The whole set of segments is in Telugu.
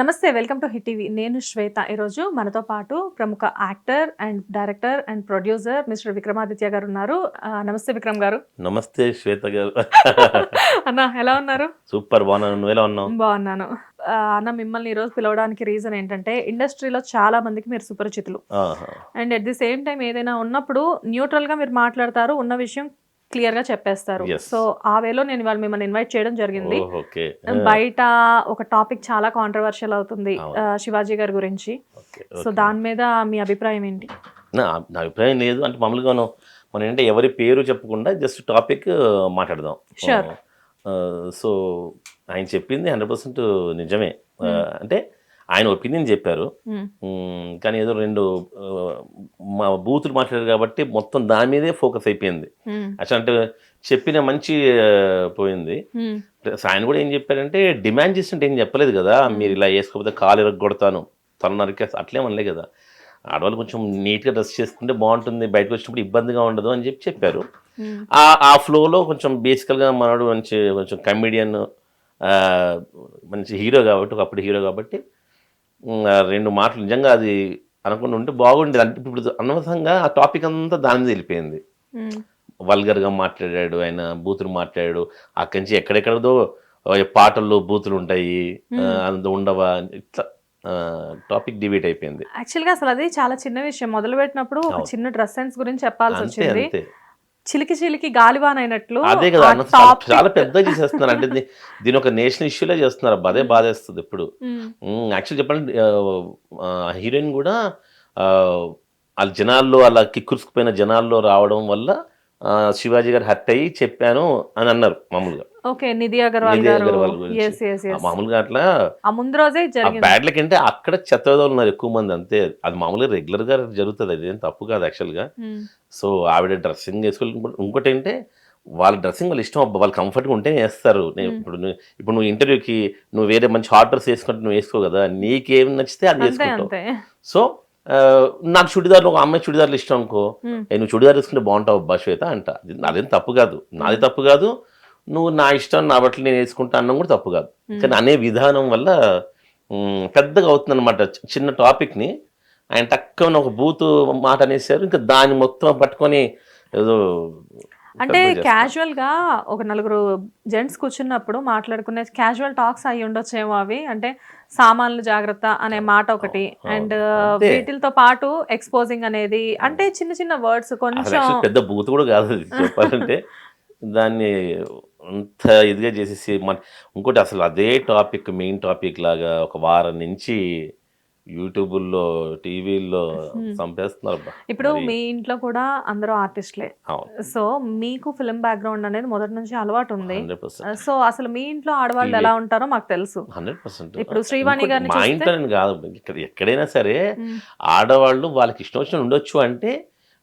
నమస్తే వెల్కమ్ టు హిట్ టీవీ. నేను శ్వేత. ఈరోజు మనతో పాటు ప్రముఖ actor and director and producer mister Vikramaditya గారు ఉన్నారు. నమస్తే విక్రమ్ గారు. నమస్తే శ్వేత గారు. అన్న ఎలా ఉన్నారు? సూపర్ బాగున్నాను. నువ్వు ఎలా ఉన్నావు? బాగున్నాను. అన్న మిమ్మల్ని ఈరోజు పిలవడానికి రీజన్ ఏంటంటే ఇండస్ట్రీలో చాలా మందికి మీరు సుపరిచితులు. And at the same time ఏదైనా ఉన్నప్పుడు న్యూట్రల్గా మీరు మాట్లాడతారు ఉన్న విషయం క్లియర్గా చెప్పేస్తారు. సో ఆ వేలో నేను ఇవాళ మిమ్మల్ని ఇన్వైట్ చేయడం జరిగింది. బయట ఒక టాపిక్ చాలా కాంట్రవర్షియల్ అవుతుంది శివాజీ గారి గురించి. సో. దాని మీద మీ అభిప్రాయం ఏంటి? నా అభిప్రాయం లేదు. అంటే మామూలుగా మనం ఏంటంటే ఎవరి పేరు చెప్పకుండా జస్ట్ టాపిక్ మాట్లాడదాం. సో ఆయన చెప్పింది హండ్రెడ్ పర్సెంట్ నిజమే. ఆ, అంటే ఆయన ఒపీనియన్ చెప్పారు. కానీ ఏదో రెండు మా బూతులు మాట్లాడారు కాబట్టి మొత్తం దాని మీదే ఫోకస్ అయిపోయింది. అసలు అంటే చెప్పిన మంచి పోయింది. ఆయన కూడా ఏం చెప్పారంటే డిమాండ్ చేస్తుంటే ఏం చెప్పలేదు కదా మీరు ఇలా వేసుకోకపోతే కాలు ఇరగొడతాను. తల నరికేస్తా అట్లేమనలే కదా. ఆడవాళ్ళు కొంచెం నీట్గా డ్రెస్ చేసుకుంటే బాగుంటుంది బయటకు వచ్చినప్పుడు ఇబ్బందిగా ఉండదు అని చెప్పి చెప్పారు. ఆ ఆ ఫ్లోలో కొంచెం బేసికల్గా మనడు మంచి కొంచెం కమెడియన్ మంచి హీరో కాబట్టి ఒకప్పుడు హీరో కాబట్టి రెండు మాటలు నిజంగా అది అనుకుంటూ ఉంటే బాగుండేది. అంటే ఇప్పుడు అనవసరంగా ఆ టాపిక్ అంతా దాని మీద వెళ్ళిపోయింది. వల్గర్గా మాట్లాడాడు ఆయన బూతులు మాట్లాడాడు. అక్కడి నుంచి ఎక్కడెక్కడదో పాటల్లో బూతులు ఉంటాయి అంత ఉండవా? ఇట్లా టాపిక్ డిబేట్ అయిపోయింది. యాక్చువల్గా అసలు అది చాలా చిన్న విషయం. మొదలు పెట్టినప్పుడు. చిన్న డ్రెస్ సెన్స్ గురించి చెప్పాల్సి వచ్చింది. చిలికి చిలికి గాలివాన్ అయినట్లు అదే కదా చాలా- పెద్దగా చేసేస్తున్నారు. అంటే దీని ఒక నేషనల్ ఇష్యూలే చేస్తున్నారు. అదే బాధేస్తుంది ఇప్పుడు. యాక్చువల్ చెప్పాలంటే హీరోయిన్ కూడా ఆ, వాళ్ళ జనాల్లో అలా కిక్కురుసుకుపోయిన జనాల్లో రావడం వల్ల ఆ, శివాజీ గారు హర్ట్ అయ్యి చెప్పాను అని అన్నారు మామూలుగా. ఓకే నిధి అగర్వాల్ గారు. మామూలుగా అట్లా ఆ ముందు రోజే ఆ జరిగింది. బ్యాడ్ లక్ అంటే అక్కడ చెత్తవేదలు ఉన్నారు ఎక్కువ మంది అంతే. అది మామూలుగా రెగ్యులర్గా జరుగుతుంది అది ఏం తప్పు కాదు యాక్చువల్గా. మ్మ్. సో ఆవిడ డ్రెస్సింగ్ వేసుకొని ఇంకోటి ఏంటంటే వాళ్ళ డ్రెస్సింగ్ వాళ్ళ ఇష్టం అబ్బా వాళ్ళు కంఫర్ట్గా ఉంటేనే వేస్తారు. నేను ఇప్పుడు నువ్వు ఇప్పుడు నువ్వు ఇంటర్వ్యూకి నువ్వు వేరే మంచి హాట్ డ్రెస్ వేసుకుంటే నువ్వు వేసుకో కదా నీకేం నచ్చితే అది వేసుకుంటావు. సో నాకు చుడిదార్లు ఒక అమ్మాయి చుడిదార్లు ఇష్టం అనుకో. "ఏ, నువ్వు చుడిదార్ వేసుకుంటే బాగుంటావు అబ్బా శ్వేత అంట. అది నాదేం తప్పు కాదు. నాది తప్పు కాదు నువ్వు నా ఇష్టం నా బట్టలు నేను వేసుకుంటా అన్నం కూడా తప్పు కాదు. కానీ అనే విధానం వల్ల పెద్దగా అవుతుంది అనమాట చిన్న టాపిక్ని. ఆయన తక్కువ ఒక బూత్ మాట అనేసారు. ఇంకా దాన్ని మొత్తం పట్టుకొని ఏదో అంటే. క్యాజువల్గా ఒక నలుగురు జెంట్స్ కూర్చున్నప్పుడు మాట్లాడుకునే క్యాజువల్ టాక్స్ అయి ఉండొచ్చేమో అవి. అంటే సామాన్లు జాగ్రత్త అనే మాట ఒకటి. అండ్. వీటితో పాటు ఎక్స్పోజింగ్ అనేది. అంటే చిన్న చిన్న వర్డ్స్ కొంచెం పెద్ద బూత్ కూడా కాదు. చెప్పాలంటే దాన్ని అంత ఇదిగా చేసేసి మన ఇంకోటి అసలు అదే టాపిక్ మెయిన్ టాపిక్ లాగా ఒక వారం నుంచి యూట్యూబుల్లో టీవీల్లో చంపేస్తున్నారు. ఇప్పుడు మీ ఇంట్లో కూడా అందరూ ఆర్టిస్ట్లే. సో మీకు ఫిల్మ్ బ్యాక్గ్రౌండ్ అనేది మొదటి నుంచి అలవాటు ఉంది. సో అసలు మీ ఇంట్లో ఆడవాళ్ళు ఎలా ఉంటారో మాకు తెలుసు. Hundred percent. ఇప్పుడు శ్రీవాణి గారిని మా ఇంట్లో కాదు ఇక్కడ ఎక్కడైనా సరే. ఆడవాళ్ళు వాళ్ళకి ఇష్టం వచ్చిన ఉండొచ్చు అంటే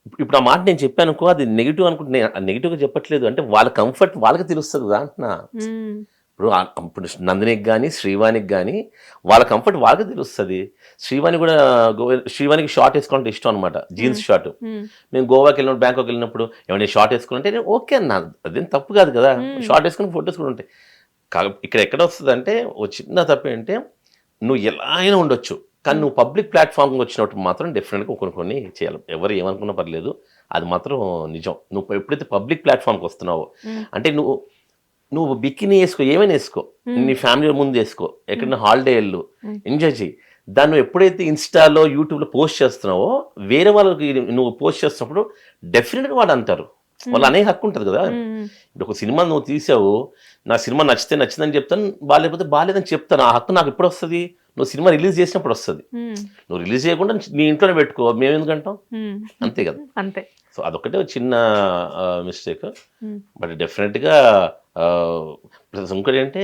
ఇప్పుడు- ఆ మాట నేను చెప్పాను అనుకో అది నెగిటివ్ అనుకుంటే. నేను నెగిటివ్గా చెప్పట్లేదు. అంటే వాళ్ళ కంఫర్ట్ వాళ్ళకి తెలుస్తుంది కదా అంటున్నా. ఇప్పుడు ఇప్పుడు నందినికి కానీ శ్రీవాణికి కానీ వాళ్ళ కంఫర్ట్ వాళ్ళకి తెలుస్తుంది. శ్రీవాణి కూడా గో- శ్రీవాణికి షార్ట్ వేసుకోవాలంటే ఇష్టం అనమాట జీన్స్ షార్ట్ మ్మ్. గోవాకి వెళ్ళినప్పుడు బ్యాంకాక్ వెళ్ళినప్పుడు ఏమైనా షార్ట్ వేసుకుంటే నేను ఓకే అన్న. అదేం తప్పు కాదు కదా. షార్ట్ వేసుకుని ఫొటోస్ కూడా ఉంటాయి. ఇక్కడ ఎక్కడ వస్తుంది అంటే ఓ చిన్న తప్పు ఏంటంటే నువ్వు ఎలా అయినా ఉండొచ్చు. కానీ నువ్వు పబ్లిక్ ప్లాట్ఫామ్కి వచ్చినప్పుడు మాత్రం డెఫినెట్గా కొన్ని కొన్ని చేయాలి. ఎవరు ఏమనుకున్నా పర్లేదు అది మాత్రం నిజం. నువ్వు ఎప్పుడైతే పబ్లిక్ ప్లాట్ఫామ్కి వస్తున్నావో. అంటే నువ్వు నువ్వు బికినీ వేసుకో ఏమైనా వేసుకో నీ ఫ్యామిలీ ముందు వేసుకో ఎక్కడైనా హాలిడే వెళ్ళు. ఎంజాయ్ చేయి దాన్ని నువ్వు ఎప్పుడైతే ఇన్స్టాలో యూట్యూబ్లో పోస్ట్ చేస్తున్నావో వేరే వాళ్ళకి నువ్వు పోస్ట్ చేస్తున్నప్పుడు డెఫినెట్గా వాళ్ళు అంటారు. వాళ్ళు అనే హక్కు ఉంటుంది కదా. ఇప్పుడు ఒక సినిమా నువ్వు తీసావు నా సినిమా నచ్చితే నచ్చిందని చెప్తాను బాగాలేకపోతే బాగాలేదని చెప్తాను ఆ హక్కు నాకు ఎప్పుడు వస్తుంది? నువ్వు సినిమా రిలీజ్ చేసినప్పుడు వస్తుంది. నువ్వు రిలీజ్ చేయకుండా నీ ఇంట్లోనే పెట్టుకో మేము ఎందుకంటాం. అంతే కదా అంతే సో అదొకటే ఒక చిన్న మిస్టేక్. బట్ డెఫినెట్గా ఇంకోటి అంటే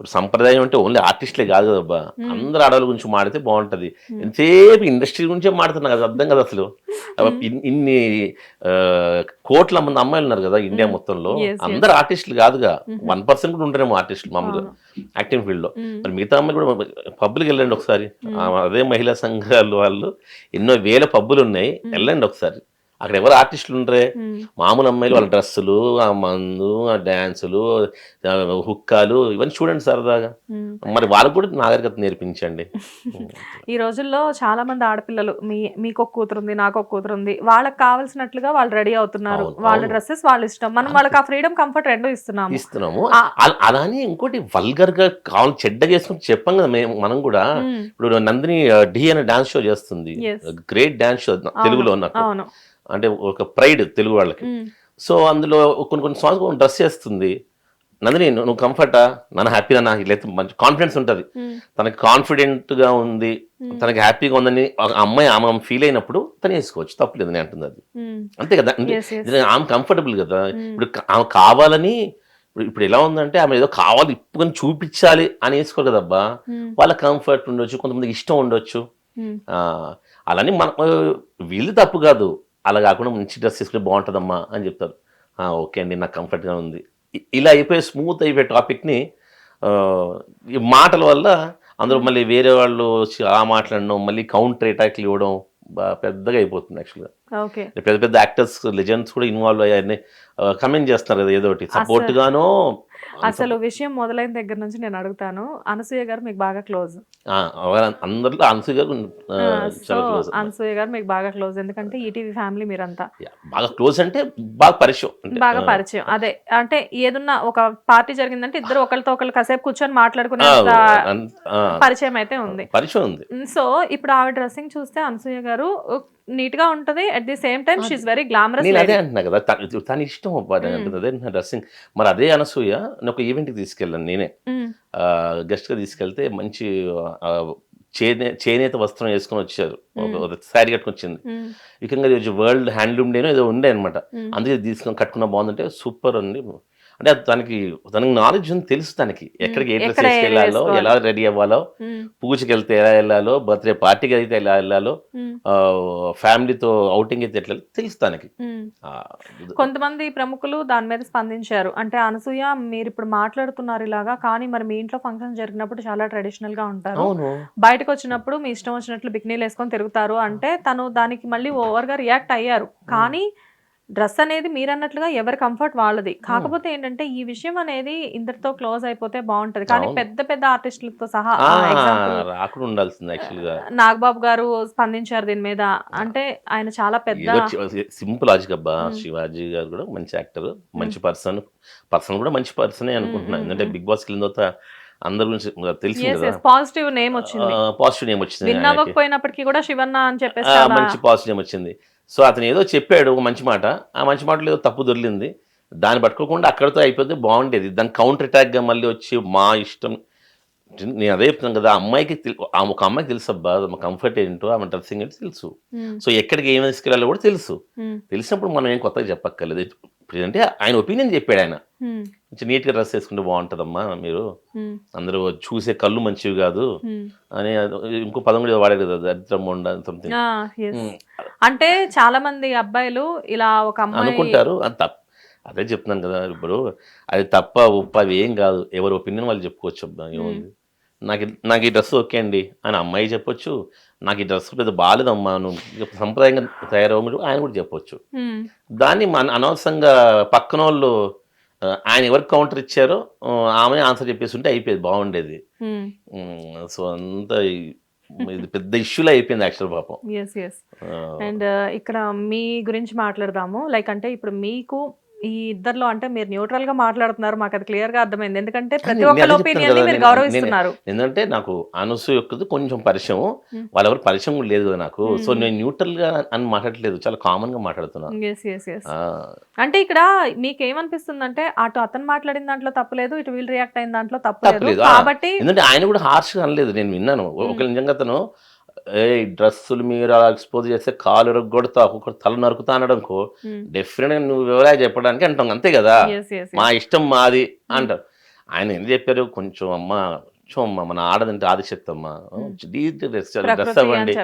ఇప్పుడు సంప్రదాయం అంటే ఓన్లీ ఆర్టిస్ట్లే కాదు కదబ్బా. అందరు ఆడవాళ్ళ గురించి మాడితే బాగుంటది. ఎంతసేపు ఇండస్ట్రీ గురించే మాడుతున్నా కదా అర్థం కదా అసలు. ఇన్- ఇన్ని కోట్ల మంది అమ్మాయిలు ఉన్నారు కదా ఇండియా మొత్తంలో. అందరు ఆర్టిస్టులు కాదుగా. వన్ పర్సెంట్ కూడా ఉంటారేమో ఆర్టిస్టులు మామూలుగా యాక్టింగ్ ఫీల్డ్లో. మరి మిగతా అమ్మాయిలు కూడా పబ్లిక్ వెళ్ళండి ఒకసారి. అదే మహిళా సంఘాలు వాళ్ళు ఎన్నో వేల పబ్బులు ఉన్నాయి. వెళ్ళండి ఒకసారి. అక్కడ ఎవరు ఆర్టిస్టులు ఉండరే. మామూలు అమ్మాయిలు వాళ్ళ డ్రెస్సులు ఆ మందు ఆ డ్యాన్సులు హుక్కాలు ఇవన్నీ చూడండి సరదాగా. మరి వాళ్ళకు కూడా నాగరికత నేర్పించండి. ఈ రోజుల్లో చాలా మంది ఆడపిల్లలు మీ మీకు ఒక కూతురు ఉంది నాకు ఒక కూతురు ఉంది వాళ్ళకి కావాల్సినట్లుగా వాళ్ళు రెడీ అవుతున్నారు. వాళ్ళ. డ్రెస్సెస్ వాళ్ళ ఇష్టం. మనం వాళ్ళకి ఆ ఫ్రీడమ్ కంఫర్ట్ రెండు ఇస్తున్నాము. ఇస్తున్నాము. అలానే ఇంకోటి వల్గర్గా కావాలి చెడ్డ చేసుకుని చెప్పాం కదా మేము మనం కూడా. ఇప్పుడు నందిని డి అనే డాన్స్ షో చేస్తుంది. గ్రేట్ డాన్స్ షో తెలుగులో నాకు అంటే ఒక ప్రైడ్ తెలుగు వాళ్ళకి. సో అందులో కొన్ని కొన్ని సాంగ్స్ డ్రెస్ చేస్తుంది. నందిని నువ్వు కంఫర్టా నన్ను హ్యాపీగా నాకు లేకపోతే మంచి కాన్ఫిడెన్స్ ఉంటుంది. తనకి కాన్ఫిడెంట్గా ఉంది. తనకి హ్యాపీగా ఉందని ఒక అమ్మాయి ఆమె ఫీల్ అయినప్పుడు తను వేసుకోవచ్చు. తప్పలేదు నేను అంటుంది అది. అంతే కదా. అంటే ఆమె కంఫర్టబుల్ కదా. ఇప్పుడు ఆమె కావాలని ఇప్పుడు ఇప్పుడు ఎలా ఉందంటే ఆమె ఏదో కావాలి ఇప్పుకొని చూపించాలి అని వేసుకోరు కదబ్బా. వాళ్ళ కంఫర్ట్ ఉండొచ్చు కొంతమందికి ఇష్టం ఉండొచ్చు. అలాని మన వీళ్ళు తప్పు కాదు. అలా కాకుండా మంచి డ్రెస్ తీసుకుంటే బాగుంటుందమ్మా అని చెప్తారు. ఓకే అండి నాకు కంఫర్ట్గా ఉంది. ఇలా అయిపోయి స్మూత్ అయిపోయే టాపిక్ని ఈ మాటల వల్ల అందరూ మళ్ళీ వేరే వాళ్ళు వచ్చి ఆ మాట్లాడడం మళ్ళీ కౌంటర్ అటాక్లు ఇవ్వడం పెద్దగా అయిపోతుంది యాక్చువల్గా. ఓకే. పెద్ద పెద్ద యాక్టర్స్ లెజెండ్స్ కూడా ఇన్వాల్వ్ అయ్యారని కమెంట్ చేస్తున్నారు కదా ఏదో ఒకటి. సపోర్ట్ గానో అసలు విషయం మొదలైన దగ్గర నుంచి నేను అడుగుతాను. అనసూయ గారు మీకు బాగా క్లోజ్. అందరిలో అన్సు గారు అనసూయ గారు మీకు బాగా క్లోజ్. ఎందుకంటే ఈటీవీ ఫ్యామిలీ మీరంతా. బాగా క్లోజ్ అంటే బాగా పరిచయం బాగా పరిచయం. అదే అంటే ఏదన్నా ఒక పార్టీ జరిగిందంటే ఇద్దరు ఒకరితో ఒకరు కాసేపు కూర్చొని మాట్లాడుకునే పరిచయం అయితే ఉంది. పరిచయం ఉంది. సో ఇప్పుడు ఆవిడ డ్రెస్సింగ్ చూస్తే అనసూయ గారు నీట్గా ఉంటది. At the same time she very glamorous నేను అదే అంటున్నా కదా తన- ఇష్టం అంటుంది అదే డ్రెస్సింగ్. మరి అదే అనసూయ నేను ఒక ఈవెంట్కి తీసుకెళ్ళాను నేనే. గెస్ట్గా తీసుకెళ్తే మంచి చేనే చేనేత వస్త్రం వేసుకొని వచ్చారు. శారీ కట్టుకొని వచ్చింది ఈరోజు వరల్డ్ హ్యాండ్లూమ్ డేనో ఏదో ఉండే అనమాట అందుకే తీసుకొని కట్టుకున్న బాగుందంటే సూపర్ అండి. అంటే తనకి తనకి నాలెడ్జ్ ఉంది తెలుసు తనకి. ఎక్కడికి ఏ డ్రెస్ వేసుకోవాలి. ఎలా రెడీ అవ్వాలో పూజకి వెళ్తే ఎలా వెళ్ళాలో బర్త్డే పార్టీకి అయితే ఎలా వెళ్ళాలో ఫ్యామిలీతో అవుటింగ్ అయితే ఎట్లా వెళ్ళాలో తెలుసు తనకి. కొంతమంది ప్రముఖులు దాని మీద స్పందించారు. అంటే అనసూయ మీరు ఇప్పుడు మాట్లాడుతున్నారు ఇలాగా కానీ మరి మీ ఇంట్లో ఫంక్షన్ జరిగినప్పుడు చాలా ట్రెడిషనల్గా ఉంటారు. బయటకు వచ్చినప్పుడు మీ ఇష్టం వచ్చినట్లు బిక్నీలు వేసుకొని తిరుగుతారు. అంటే తను దానికి మళ్ళీ ఓవర్గా రియాక్ట్ అయ్యారు. కానీ డ్రెస్ అనేది మీరు అన్నట్లుగా ఎవరి కంఫర్ట్ వాళ్ళది. కాకపోతే ఏంటంటే ఈ విషయం అనేది ఇందరితో క్లోజ్ అయిపోతే బాగుంటది. కానీ. పెద్ద పెద్ద ఆర్టిస్టులతో సహా రాకుండా ఉండాల్సింది నాగబాబు గారు స్పందించారు దీని మీద. అంటే ఆయన చాలా పెద్ద సింపుల్ లాజిక్ అబ్బా. శివాజీ గారు కూడా మంచి యాక్టర్. మంచి పర్సన్. పర్సన్ కూడా మంచి పర్సనే అనుకుంటున్నాను ఎందుకంటే బిగ్ బాస్ వెళ్ళిన తర్వాత అందరి గురించి తెలిసింది కదా. పాజిటివ్ నేమ్ వచ్చింది. పాజిటివ్ నేమ్ వచ్చింది విన్. అవ్వకపోయినప్పటికీ కూడా శివన్న అని చెప్పేసి మంచి పాజిటివ్ నేమ్ వచ్చింది. సో అతను ఏదో చెప్పాడు ఒక మంచి మాట. ఆ మంచి మాటలో ఏదో తప్పు దొరికింది. దాన్ని పట్టుకోకుండా అక్కడితో అయిపోతే బాగుండేది. దాని కౌంటర్ అటాక్గా మళ్ళీ వచ్చి మా ఇష్టం. నేను అదే చెప్తున్నాను కదా ఆ అమ్మాయికి ఒక అమ్మాయికి తెలుసు అబ్బా ఆమె కంఫర్ట్ ఏంటో ఆమె డ్రెస్సింగ్ ఏంటో తెలుసు. సో ఎక్కడికి ఏం తీసుకెళ్ళాలో కూడా తెలుసు. తెలిసినప్పుడు మనం ఏం కొత్తగా చెప్పక్కర్లేదు. అంటే ఆయన ఒపీనియన్ చెప్పాడు ఆయన. కొంచెం నీట్గా డ్రెస్ వేసుకుంటే బాగుంటుందమ్మా మీరు. అందరూ చూసే కళ్ళు మంచివి కాదు. అని ఇంకో పదం కూడా వాడాడు కదా దరిద్రం సంథింగ్. అంటే చాలా మంది అబ్బాయిలు ఇలా ఒక అమ్మాయి అనుకుంటారు. అది తప్ప అదే చెప్తున్నాను కదా ఇప్పుడు. అది తప్ప ఉప్ప అవి ఏం కాదు. ఎవరి ఒపీనియన్ వాళ్ళు చెప్పుకోవచ్చు. అబ్బా ఏముంది? నాకు ఇది- నాకు ఈ డ్రెస్ ఓకే అండి అని అమ్మాయి చెప్పొచ్చు. నాకు ఈ డ్రెస్ పెద్ద బాగాలేదమ్మా నువ్వు సంప్రదాయంగా తయారవ్వమని ఆయన కూడా చెప్పొచ్చు. దాన్ని మన అనవసరంగా పక్కన వాళ్ళు ఆ, ఆయన ఎవరికి కౌంటర్ ఇచ్చారో ఆ, ఆమె ఆన్సర్ చెప్పేసి ఉంటే అయిపోయేది బాగుండేది. సో అంతా ఈ- ఇది పెద్ద ఇష్యూలో అయిపోయింది యాక్చువల్ పాపం. ఎస్ ఎస్ అండ్ ఇక్కడ మీ గురించి మాట్లాడదాము. లైక్ అంటే ఇప్పుడు మీకు ఈ ఇద్దర్లో అంటే మీరు న్యూట్రల్గా మాట్లాడుతున్నారు మాకు అది క్లియర్గా అర్థమైంది. ఎందుకంటే ప్రతి ఒక్కరి ఒపీనియన్ మీరు నేను- గౌరవిస్తున్నారు. ఎందుకంటే నాకు అనసు యొక్కది కొంచెం పరిచయం. వాళ్ళెవరు పరిచయం లేదు కదా నాకు. సో నేను న్యూట్రల్గా అని మాట్లాడట్లేదు. చాలా కామన్గా మాట్లాడుతున్నా. ఎస్ ఎస్ ఎస్ ఆ, అంటే ఇక్కడ మీకు ఏమనిపిస్తుంది అంటే అటు అతను మాట్లాడిన దాంట్లో తప్పలేదు ఇటు వీళ్ళు రియాక్ట్ అయిన దాంట్లో తప్పలేదు. కాబట్టి ఎందుకంటే ఆయన కూడా హార్ష్గా అనలేదు. నేను విన్నాను. ఒక నిజంగా అతను ఏ డ్రెస్సులు మీరు అలా ఎక్స్పోజ్ చేస్తే కాలు ఎరగొడతా ఒక్కొక్కరు తల నరుకుతా అనడంకో డెఫినెట్గా నువ్వు వివరాలు చెప్పడానికి అంటాం అంతే కదా? మా ఇష్టం మాది అంటారు. ఆయన ఏం చెప్పారు? కొంచెం అమ్మ కొంచెం అమ్మ మన ఆడదంటే ఆదిశక్తి అమ్మ డ్రెస్ డ్రెస్ ప్రకృతి అవ్వండి.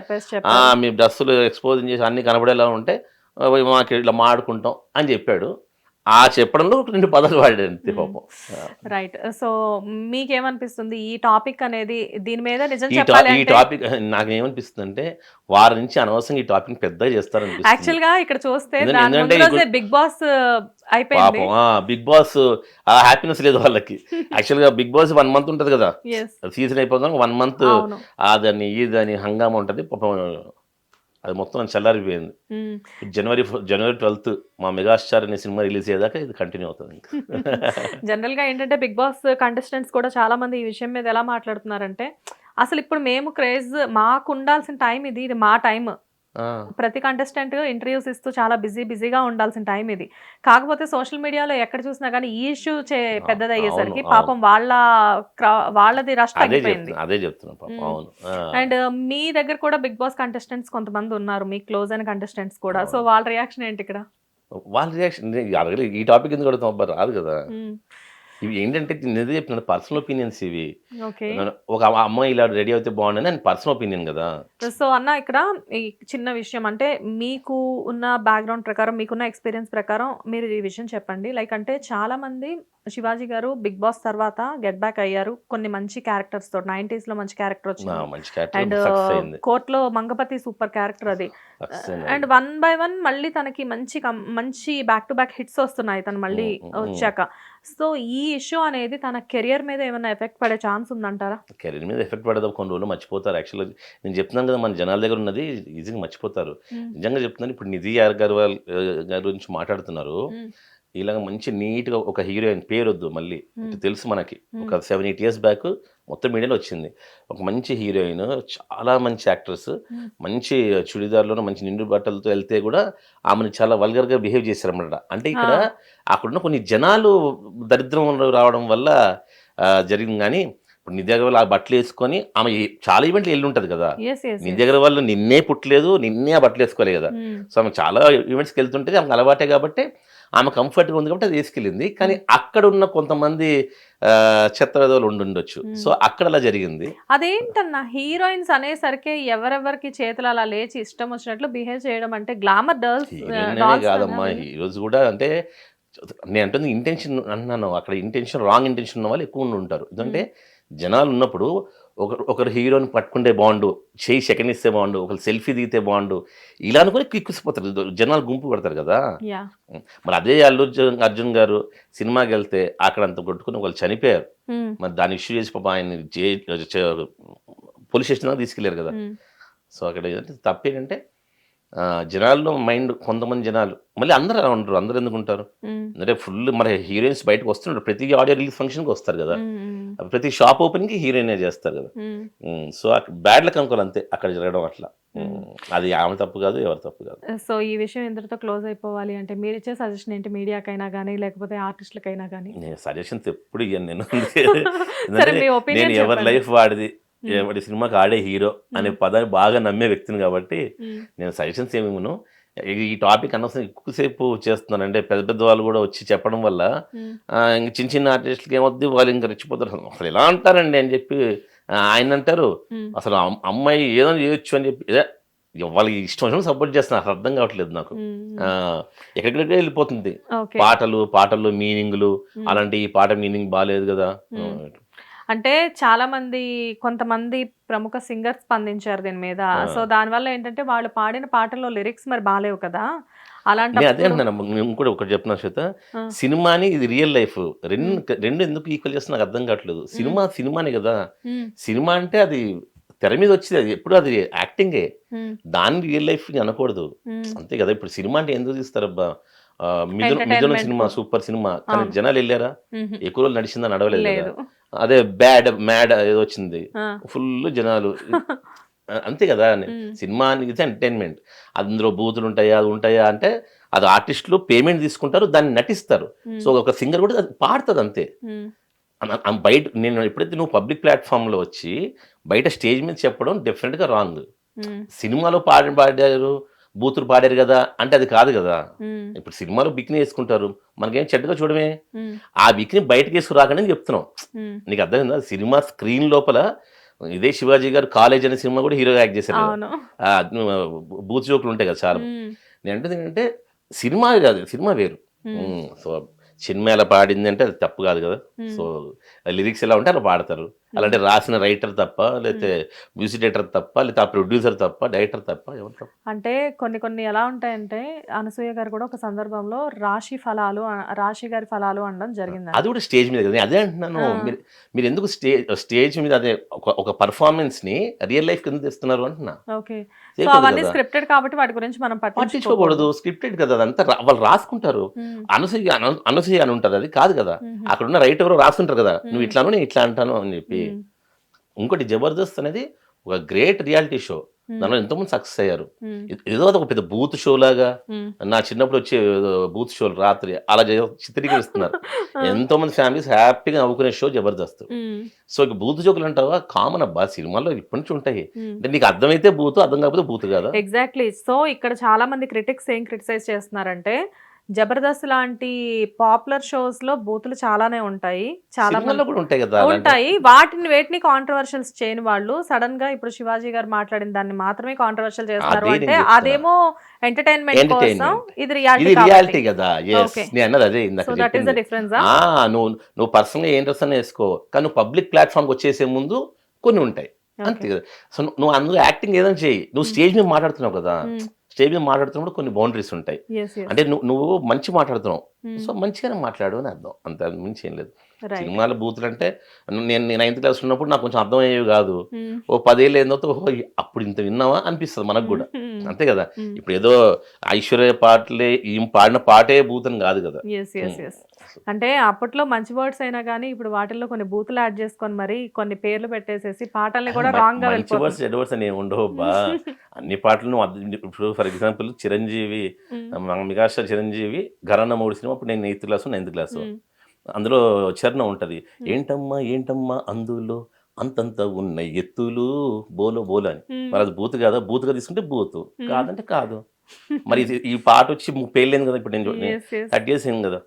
మీ డ్రెస్సులు ఎక్స్పోజ్ చేసి అన్ని కనబడేలా ఉంటే మాకు ఇట్లా మాడుకుంటాం అని చెప్పాడు. ఆ చెప్పడంలో రెండు పదాలు వాడాడు పాపం. రైట్ సో మీకేమనిపిస్తుంది? ఈ టాపిక్ అనేది దీని మీద నిజం ఈ టాపిక్ నాకు ఏమనిపిస్తుంది అంటే? వారి నుంచి అనవసరంగా ఈ టాపిక్ పెద్దగా చేస్తారనిపిస్తుంది. యాక్చువల్గా ఇక్కడ చూస్తే బిగ్ బాస్ అయిపోయింది. బిగ్ బాస్ ఆ హ్యాపీనెస్ లేదు వాళ్ళకి. యాక్చువల్గా బిగ్ బాస్ వన్ మంత్ ఉంటది కదా. సీజన్ అయిపోగానే వన్ మంత్ అదని ఇదని హంగామా ఉంటది. పాపం అది మొత్తం చల్లారిపోయింది. జనవరి జనవరి ట్వెల్త్ మా మెగాస్టార్ అనే సినిమా రిలీజ్ అయ్యేదాకా ఇది కంటిన్యూ అవుతుంది ఇంకా. జనరల్గా ఏంటంటే బిగ్ బాస్ కంటెస్టెంట్స్ కూడా చాలా మంది ఈ విషయం మీద ఎలా మాట్లాడుతున్నారంటే అసలు ఇప్పుడు మేము క్రేజ్ మాకు ఉండాల్సిన టైం ఇది ఇది మా టైం ప్రతి కంటెస్టెంట్ ఇంటర్వ్యూస్ ఇస్తూ చాలా బిజీ బిజీగా ఉండాల్సిన టైం ఇది. కాకపోతే సోషల్ మీడియాలో ఎక్కడ చూసినా కానీ ఈ ఇష్యూ చే పెద్దదయ్యేసరికి పాపం వాళ్ళ వాళ్ళది రష్ తగ్గిపోయింది. అదే. అండ్ మీ దగ్గర కూడా బిగ్ బాస్ కంటెస్టెంట్స్ కొంతమంది ఉన్నారు మీ క్లోజ్ అయిన కంటెస్టెంట్స్ కూడా. సో వాళ్ళ రియాక్షన్ ఏంటి ఇక్కడ? వాళ్ళ రియాక్షన్ ఈ టాపిక్ ఎందుకు అడుగుతాం రాదు కదా. ఇవి ఏంటంటే నేను ఏదో చెప్పిన పర్సనల్ ఒపీనియన్స్ ఇవి. ఓకే. ఒక అమ్మాయి ఇలా రెడీ అయితే బాగుండని అని పర్సనల్ ఒపీనియన్ కదా. సో అన్న ఇక్కడ ఈ చిన్న విషయం అంటే మీకు ఉన్న బ్యాక్గ్రౌండ్ ప్రకారం మీకున్న ఎక్స్పీరియన్స్ ప్రకారం మీరు ఈ విషయం చెప్పండి. లైక్ అంటే చాలా మంది శివాజీ గారు బిగ్ బాస్ తర్వాత గెట్ బ్యాక్ అయ్యారు. కొన్ని మంచి క్యారెక్టర్స్తో నైన్టీస్లో మంచి క్యారెక్టర్ వచ్చింది. అండ్ కోర్టులో మంగపతి సూపర్ క్యారెక్టర్ అది. అండ్ వన్ బై వన్ మళ్ళీ తనకి మంచి మంచి బ్యాక్ టు బ్యాక్ హిట్స్ వస్తున్నాయి తను మళ్ళీ. వచ్చాక. సో ఈ ఇష్యూ అనేది తన కెరియర్ మీద ఏమైనా ఎఫెక్ట్ పడే ఛాన్స్ ఉందంటారా కెరీర్ మీద ఎఫెక్ట్ పడదు కొన్ని రోజులు మర్చిపోతారు యాక్చువల్గా నేను చెప్తున్నాను కదా మన జనాల దగ్గర ఉన్నది ఈజీగా మర్చిపోతారు. నిజంగా చెప్తున్నాను ఇప్పుడు నిధి అగర్వాల్ గారి గురించి మాట్లాడుతున్నారు. ఇలాగ మంచి నీట్గా ఒక హీరోయిన్ పేరు వద్దు మళ్ళీ తెలుసు మనకి. ఒక సెవెన్ ఎయిట్ ఇయర్స్ బ్యాక్ మొత్తం మీడియాలో వచ్చింది ఒక మంచి హీరోయిన్ చాలా మంచి యాక్ట్రెస్. మంచి చుడిదార్లోనూ మంచి నిండు బట్టలతో వెళ్తే కూడా ఆమెను చాలా వల్గర్గా బిహేవ్ చేశారన్నమాట అంటే ఇక్కడ. అక్కడున్న కొన్ని జనాలు దరిద్రం రావడం వల్ల జరిగింది కానీ ఇప్పుడు నిధి అగర్వాల్ ఆ బట్టలు వేసుకొని ఆమె చాలా ఈవెంట్లు వెళ్ళి ఉంటుంది కదా. నిధి అగర్వాల్ నిన్నే పుట్టలేదు నిన్నే ఆ బట్టలు వేసుకోలేదు కదా. సో ఆమె చాలా ఈవెంట్స్కి వెళ్తుంటే ఆమెకు అలవాటే కాబట్టి ఆమె కంఫర్ట్గా ఉంది కాబట్టి అది వేసుకెళ్ళింది కానీ అక్కడ ఉన్న కొంతమంది ఆ, చెత్త విధవులు ఉండుండొచ్చు Hmm. సో అక్కడ అలా జరిగింది. అదేంటన్నా హీరోయిన్స్ అనేసరికి ఎవరెవరికి చేతులు అలా లేచి ఇష్టం వచ్చినట్లు బిహేవ్ చేయడం అంటే గ్లామర్ హీరోయిన్ కాదమ్మా ఈ రోజు కూడా అంటే నేను అంటుంది ఇంటెన్షన్ అన్నాను. అక్కడ ఇంటెన్షన్ రాంగ్ ఇంటెన్షన్ ఉన్న వాళ్ళు ఎక్కువ ఉండి ఉంటారు. ఎందుకంటే జనాలు ఉన్నప్పుడు ఒకరు ఒకరు హీరోని పట్టుకుంటే బాగుండు చేయి సెకండ్ ఇస్తే బాగుండు ఒకరు సెల్ఫీ దిగితే బాగుండు ఇలా అనుకుని కిక్కుసిపోతారు. జనాలు గుంపు పడతారు కదా. మరి అదే అల్లు అర్జున్ గారు సినిమాకి వెళ్తే అక్కడ అంత కొట్టుకుని వాళ్ళు చనిపోయారు. మరి దాన్ని ఇష్యూ చేసి పాప ఆయన పోలీస్ స్టేషన్ దాకా తీసుకెళ్ళారు కదా. సో అక్కడ ఏంటంటే తప్పు ఏంటంటే ఆ, జనాల్లో మైండ్ కొంతమంది జనాలు. మళ్ళీ అందరూ అలా ఉంటారు అందరూ ఎందుకు ఉంటారు? అంటే ఫుల్ మరి హీరోయిన్స్ బయటకు వస్తున్నారు ప్రతి ఆడియో రిలీజ్ ఫంక్షన్కి వస్తారు కదా. ప్రతి షాప్ ఓపెనింగ్కి హీరోయినే చేస్తారు కదా. సో బ్యాడ్ లక్ అనుకోవాలి అంతే. అక్కడ జరగడం అట్లా. అది ఆమె తప్పు కాదు ఎవరి తప్పు కాదు. సో ఈ విషయం ఇంతటితో క్లోజ్ అయిపోవాలి అంటే మీరు ఇచ్చే సజెషన్ ఏంటి? మీడియాకైనా కానీ లేకపోతే ఆర్టిస్టులకైనా కానీ నేను సజెషన్స్ ఎప్పుడు ఇయ్యను నేను. నేను ఎవరి లైఫ్ వాడిది ఎవరి సినిమాకి ఆడే హీరో అనే పదాన్ని బాగా నమ్మే వ్యక్తిని కాబట్టి నేను సజెషన్స్ ఏమి ఇవ్వను ఈ టాపిక్ అనవసరం ఎక్కువసేపు చేస్తున్నాను అంటే పెద్ద పెద్ద వాళ్ళు కూడా వచ్చి చెప్పడం వల్ల ఇంక చిన్న చిన్న ఆర్టిస్టులకి ఏమొద్ది వాళ్ళు ఇంకా రెచ్చిపోతారు. అసలు ఎలా అంటారండి అని చెప్పి ఆయన అంటారు అసలు అమ్- అమ్మాయి ఏదో చేయొచ్చు అని చెప్పి వాళ్ళకి ఇష్టం వచ్చిన సపోర్ట్ చేస్తున్నారు. అసలు అర్థం కావట్లేదు నాకు. ఆ, ఎక్కడెక్కడికే వెళ్ళిపోతుంది. పాటలు పాటల్లో మీనింగ్లు అలాంటి ఈ పాట మీనింగ్ బాగాలేదు కదా. అంటే చాలా మంది కొంతమంది ప్రముఖ సింగర్స్ స్పందించారు దీని మీద. సో దానివల్ల ఏంటంటే వాళ్ళు పాడిన పాటల్లో లిరిక్స్ మరి బాగాలేవు కదా. నేను అదే అలాంటి అంటున్నాను. నేను కూడా ఒకటి చెప్తున్నా శ్వేత. సినిమాని ఇది రియల్ లైఫ్. రెండు రెండు ఎందుకు ఈక్వల్ చేస్తున్నా నాకు అర్థం కావట్లేదు. సినిమా సినిమానే కదా. సినిమా అంటే అది తెర మీద వచ్చేది. అది ఎప్పుడు అది యాక్టింగే. దాన్ని రియల్ లైఫ్ అనకూడదు. అంతే కదా. ఇప్పుడు సినిమా అంటే ఎందుకు తీస్తారబ్బా? మిథున మిథున. సినిమా సూపర్ సినిమా. కానీ. జనాలు వెళ్ళారా? ఎక్కువ రోజులు నడిచిందా నడవలేదు అదే బ్యాడ్ మ్యాడ్ ఏదో వచ్చింది. ఫుల్ జనాలు అంతే కదా. సినిమా అనేది ఎంటర్టైన్మెంట్ అందులో బూతులు ఉంటాయా అది ఉంటాయా అంటే అది ఆర్టిస్టులు పేమెంట్ తీసుకుంటారు దాన్ని నటిస్తారు. సో ఒక సింగర్ కూడా అది పాడుతుంది అంతే బయట నేను ఎప్పుడైతే నువ్వు పబ్లిక్ ప్లాట్ఫామ్లో వచ్చి బయట స్టేజ్ మీద చెప్పడం డెఫినెట్గా రాంగ్. సినిమాలో పాడి పాడారు బూతులు పాడారు కదా అంటే అది కాదు కదా. ఇప్పుడు సినిమాలో బిక్ని వేసుకుంటారు. మనకేం చెడ్డగా చూడమే. ఆ బిక్ని బయటకు వేసుకురాకని చెప్తున్నాం. ఉమ్. నీకు అర్థమైందా? సినిమా స్క్రీన్ లోపల ఇదే శివాజీ గారు కాలేజ్ అనే సినిమా కూడా హీరోగా యాక్ట్ చేశారు బూత్ జోకులు ఉంటాయి కదా చాలా. నేను ఏంటంటే సినిమా కాదు సినిమా వేరు. సో సినిమా ఎలా పాడింది అంటే అది తప్పు కాదు కదా. సో లిరిక్స్ ఎలా ఉంటే అలా పాడతారు. అలాంటి రాసిన రైటర్ తప్ప లేకపోతే మ్యూజిక్ డైరెక్టర్ తప్ప లేకపోతే ఆ ప్రొడ్యూసర్ తప్ప డైరెక్టర్ తప్ప ఎవరు అంటే కొన్ని కొన్ని ఎలా ఉంటాయంటే అనసూయ గారు కూడా ఒక సందర్భంలో రాశి ఫలాలు రాశి గారి ఫలాలు అనడం జరిగింది అది కూడా స్టేజ్ మీద కదా. అదే అంటున్నాను. మీరు మీరు ఎందుకు స్టేజ్ స్టేజ్ మీద అదే ఒక పర్ఫార్మెన్స్ని రియల్ లైఫ్ కింద తెస్తున్నారు అంటున్నా. ఓకే. సో అవన్నీ. స్క్రిప్టెడ్ కాబట్టి వాటి గురించి మనం పట్టించుకోకూడదు. స్క్రిప్టెడ్ కదా. అదంతా వాళ్ళు రాసుకుంటారు. అనసూయ అను- అనసూయ అని ఉంటుంది. అది కాదు కదా. అక్కడ ఉన్న రైట్ ఎవరో రాసుకుంటారు కదా. నువ్వు. ఇట్లాను నేను ఇట్లా అంటాను అని చెప్పి. ఇంకోటి జబర్దస్త్ అనేది ఒక గ్రేట్ రియాలిటీ షో. దానిలో ఎంతోమంది సక్సెస్ అయ్యారు. ఏదో ఒక పెద్ద బూత్ షో లాగా. నా చిన్నప్పుడు వచ్చే బూత్ షోలు రాత్రి అలా చిత్రీకరిస్తున్నారు. ఎంతో మంది ఫ్యామిలీస్ హ్యాపీగా నవ్వుకునే షో జబర్దస్త్. సో ఇక బూత్ జోకులు అంటావా? కామన్ అబ్బా సినిమాల్లో ఇప్పటి నుంచి ఉంటాయి. అంటే నీకు అర్థమైతే బూత్ అర్థం కాకపోతే బూత్ కదా? ఎగ్జాక్ట్లీ సో ఇక్కడ చాలా మంది క్రిటిక్స్ ఏం క్రిటిసైజ్ చేస్తున్నారంటే జబర్దస్త్ లాంటి పాపులర్ షోస్లో బూతులు చాలానే ఉంటాయి. చాలా కూడా ఉంటాయి కదా ఉంటాయి. వాటిని వేటిని కాంట్రవర్షియల్స్ చేయని వాళ్ళు సడన్గా ఇప్పుడు శివాజీ గారు మాట్లాడిన దాన్ని మాత్రమే కాంట్రవర్షియల్ చేస్తారు అంటే. అదేమో ఎంటర్టైన్మెంట్ కోసం. ఇది రియాలిటీ రియాలిటీ కదా. అన్నది అదే. డిఫరెన్స్ నువ్వు నువ్వు పర్సనల్గా ఏం డ్రెస్ వేసుకో. కానీ పబ్లిక్ ప్లాట్ఫామ్కి వచ్చేసే ముందు కొన్ని ఉంటాయి. అంతే కదా. సో నువ్వు- నువ్వు అందులో యాక్టింగ్ ఏదైనా చేయి. నువ్వు స్టేజ్ మీద మాట్లాడుతున్నావు కదా. స్టేజ్ మీద మాట్లాడుతున్నప్పుడు కొన్ని బౌండరీస్ ఉంటాయి. అంటే నువ్వు మంచి మాట్లాడుతున్నావు. సో మంచిగానే మాట్లాడు అని అర్థం. అంత మించి ఏం లేదు. సినిమాల బూతులు అంటే నేను నేను నైన్త్ క్లాస్ ఉన్నప్పుడు నాకు కొంచెం అర్థమయ్యేవి కాదు. ఓ పదేళ్ళు ఏందో ఓహో అప్పుడు ఇంత విన్నావా అనిపిస్తుంది మనకు కూడా. అంతే కదా. ఇప్పుడు ఏదో ఐశ్వర్య పాటలే ఈ పాడిన పాటే బూతని కాదు కదా. అంటే అప్పట్లో మంచి వర్డ్స్ అయినా కానీ ఇప్పుడు వాటిల్లో కొన్ని బూతులు యాడ్ చేసుకొని మరి కొన్ని పేర్లు పెట్టేసేసి పాటల్ని కూడా రాంగ్గా మంచి వర్డ్స్ చెడు వర్డ్స్ అని ఏమి ఉండవు బా అన్ని పాటలు నువ్వు అర్థం- ఇప్పుడు for example Chiranjeevi megastar Chiranjeevi Gharana మూడు సినిమా అప్పుడు నేను ఎయిత్ క్లాసు నైన్త్ క్లాసు. అందులో చరణం ఉంటది. ఏంటమ్మా ఏంటమ్మా అందులో అంతంత ఉన్న ఎత్తులు బోలో బోలో అని. మరి అది బూత్ కాదా? బూత్గా తీసుకుంటే బూత్. కాదంటే కాదు. మరి ఈ పాట వచ్చి ముప్పై ఏళ్ళేంది కదా ఇప్పుడు నేను థర్టీ ఇయర్స్ అయింది కదా.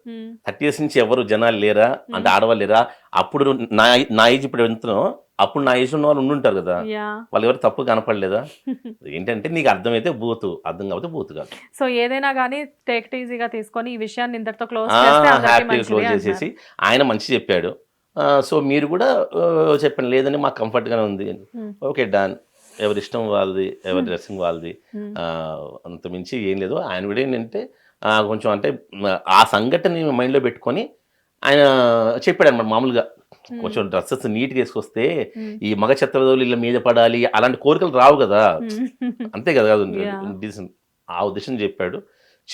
థర్టీ ఇయర్స్ నుంచి ఎవరు జనాలు లేరా? అంటే ఆడవాళ్ళు లేరా? అప్పుడు నా నా ఏజ్ ఇప్పుడు ఎంతనో అప్పుడు నా ఏజ్ ఉన్న వాళ్ళు ఉండుంటారు కదా. వాళ్ళు ఎవరు తప్పు కనపడలేదా? ఏంటంటే నీకు అర్థమైతే బూత్ అర్థం కాకపోతే బూత్ కాదు. సో ఏదైనా కానీ టేక్ ఈజీగా తీసుకొని ఈ విషయాన్ని ఇంతటితో క్లోజ్ హ్యాపీగా క్లోజ్. చేసేసి ఆయన మంచి చెప్పాడు. సో మీరు కూడా చెప్పండి. లేదని మాకు కంఫర్ట్గానే ఉంది Hmm. ఓకే డన్ ఎవరి ఇష్టం వాళ్ళది ఎవరి డ్రెస్సింగ్ వాళ్ళది. ఆ, అంత మించి ఏం లేదు. ఆయన కూడా ఏంటంటే కొంచెం అంటే ఆ సంఘటన మైండ్లో పెట్టుకొని ఆయన చెప్పాడు అనమాట మామూలుగా. కొంచెం డ్రెస్సెస్ నీట్గా వేసుకొస్తే. ఈ మగ చెత్తవదవులు ఇళ్ళ మీద పడాలి అలాంటి కోరికలు రావు కదా. అంతే కదా కాదు ఆ ఉద్దేశం చెప్పాడు.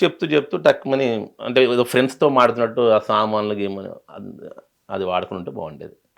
చెప్తూ చెప్తూ టక్మని అంటే ఏదో ఫ్రెండ్స్తో మాడుతున్నట్టు ఆ సామాన్లు గేమని అది- అది వాడుకుని ఉంటే బాగుండేది.